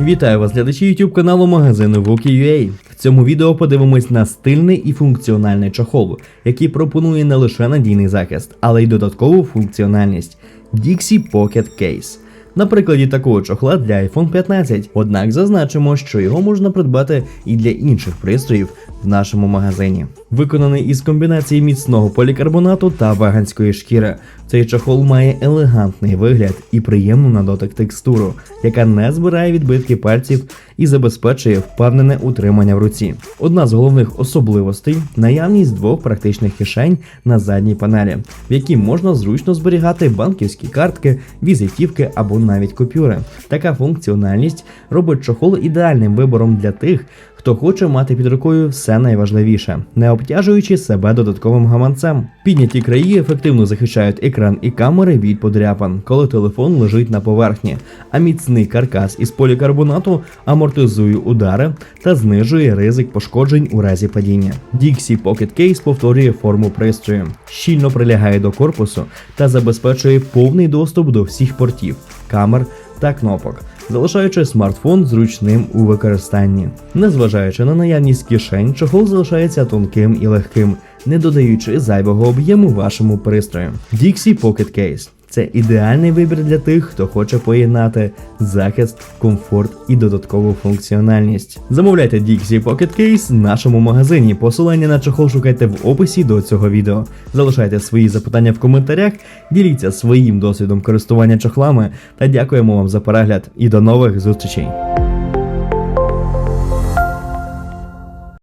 Вітаю вас, глядачі YouTube каналу магазину Wookie.ua. В цьому відео подивимось на стильний і функціональний чохол, який пропонує не лише надійний захист, але й додаткову функціональність Dixie Pocket Case. На прикладі такого чохла для iPhone 15. Однак зазначимо, що його можна придбати і для інших пристроїв в нашому магазині. Виконаний із комбінації міцного полікарбонату та веганської шкіри. Цей чохол має елегантний вигляд і приємну на дотик текстуру, яка не збирає відбитки пальців і забезпечує впевнене утримання в руці. Одна з головних особливостей наявність двох практичних кишень на задній панелі, в які можна зручно зберігати банківські картки, візитівки або навіть купюри. Така функціональність робить чохол ідеальним вибором для тих, хто хоче мати під рукою все найважливіше, не обтяжуючи себе додатковим гаманцем. Підняті краї ефективно захищають екран і камери від подряпин, коли телефон лежить на поверхні, а міцний каркас із полікарбонату амортизує удари та знижує ризик пошкоджень у разі падіння. Dixie Pocket Case повторює форму пристрою, щільно прилягає до корпусу та забезпечує повний доступ до всіх портів, камер та кнопок залишаючи смартфон зручним у використанні. Незважаючи на наявність кишень, чохол залишається тонким і легким, не додаючи зайвого об'єму вашому пристрою. Dixie Pocket Case – це ідеальний вибір для тих, хто хоче поєднати захист, комфорт і додаткову функціональність. Замовляйте Dixie Pocket Case в нашому магазині. Посилання на чохол шукайте в описі до цього відео. Залишайте свої запитання в коментарях, діліться своїм досвідом користування чохлами та дякуємо вам за перегляд і до нових зустрічей.